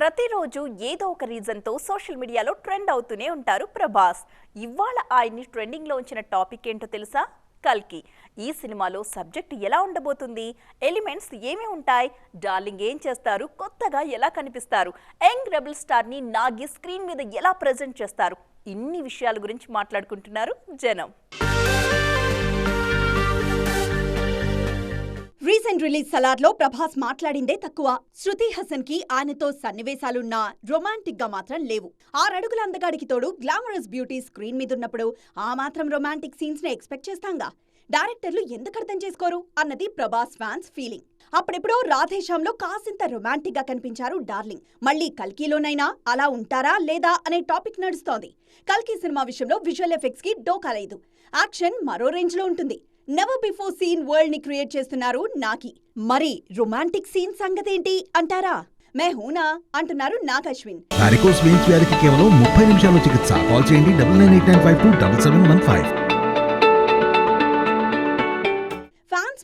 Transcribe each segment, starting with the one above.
ప్రతిరోజు ఏదో ఒక రీజన్తో సోషల్ మీడియాలో ట్రెండ్ అవుతూనే ఉంటారు ప్రభాస్. ఇవాళ ఆయన్ని ట్రెండింగ్లో ఉంచిన టాపిక్ ఏంటో తెలుసా? కల్కి. ఈ సినిమాలో సబ్జెక్ట్ ఎలా ఉండబోతుంది? ఎలిమెంట్స్ ఏమి ఉంటాయి? డార్లింగ్ ఏం చేస్తారు? కొత్తగా ఎలా కనిపిస్తారు? యంగ్ రెబల్ స్టార్ని నాగి స్క్రీన్ మీద ఎలా ప్రజెంట్ చేస్తారు? ఇన్ని విషయాల గురించి మాట్లాడుకుంటున్నారు జనం. రీసెంట్ రిలీజ్ సలార్లో ప్రభాస్ మాట్లాడిందే తక్కువ. శృతి హసన్కి ఆయనతో సన్నివేశాలున్నా రొమాంటిక్గా మాత్రం లేవు. ఆరడుగుల అందగాడికి తోడు గ్లామరస్ బ్యూటీ స్క్రీన్ మీద ఉన్నప్పుడు ఆ మాత్రం రొమాంటిక్ సీన్స్ని ఎక్స్పెక్ట్ చేస్తాంగా. డైరెక్టర్లు ఎందుకు అర్థం చేసుకోరు అన్నది ప్రభాస్ ఫ్యాన్స్ ఫీలింగ్. అప్పుడెప్పుడో రాధేశ్యామ్లో కాసింత రొమాంటిక్గా కనిపించారు డార్లింగ్. మళ్ళీ కల్కీలోనైనా అలా ఉంటారా లేదా అనే టాపిక్ నడుస్తోంది. కల్కి సినిమా విషయంలో విజువల్ ఎఫెక్ట్స్కి డోకా లేదు. యాక్షన్ మరో రేంజ్లో ఉంటుంది. నెవర్ బిఫోర్ సీన్ వరల్డ్ని క్రియేట్ చేస్తున్నారు నాకి. మరి రొమాంటిక్ సీన్ సంగతేంటి అంటారా? మే హూనా? అంటున్నారు నాగ్ అశ్విన్ వ్యాధికి కేవలం ముప్పై నిమిషాల్లో చికిత్స. కాల్ చేయండి double nine eight nine five two double seven one five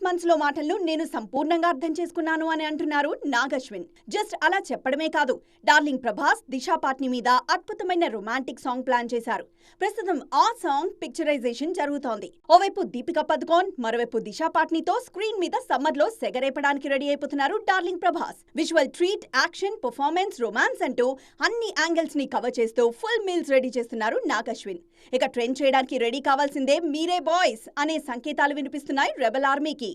మంత్స్లో మాటలను నేను సంపూర్ణంగా అర్థం చేసుకున్నాను అని అంటున్నారు నాగశ్విన్. జస్ట్ అలా చెప్పడమే కాదు డార్లింగ్ ప్రభాస్ దిశా పాట్ని మీద అద్భుతమైన రొమాంటిక్ సాంగ్ ప్లాన్ చేశారు. ప్రస్తుతం ఆ సాంగ్ పిక్చరైజేషన్ జరుగుతోంది. ఓవైపు దీపికా పదుకోన్ మరోవైపు దిశా పాట్నితో స్క్రీన్ మీద సమ్మర్లో సెగరేపడానికి రెడీ అయిపోతున్నారు darling Prabhas. Visual treat action performance romance అంటూ అన్ని యాంగిల్స్ని కవర్ చేస్తూ ఫుల్ మీల్స్ రెడీ చేస్తున్నారు నాగశ్విన్. ఇక ట్రెండ్ చేయడానికి రెడీ కావాల్సిందే మీరే బాయ్స్ అనే సంకేతాలు వినిపిస్తున్నాయి రెబల్ ఆర్మీకి.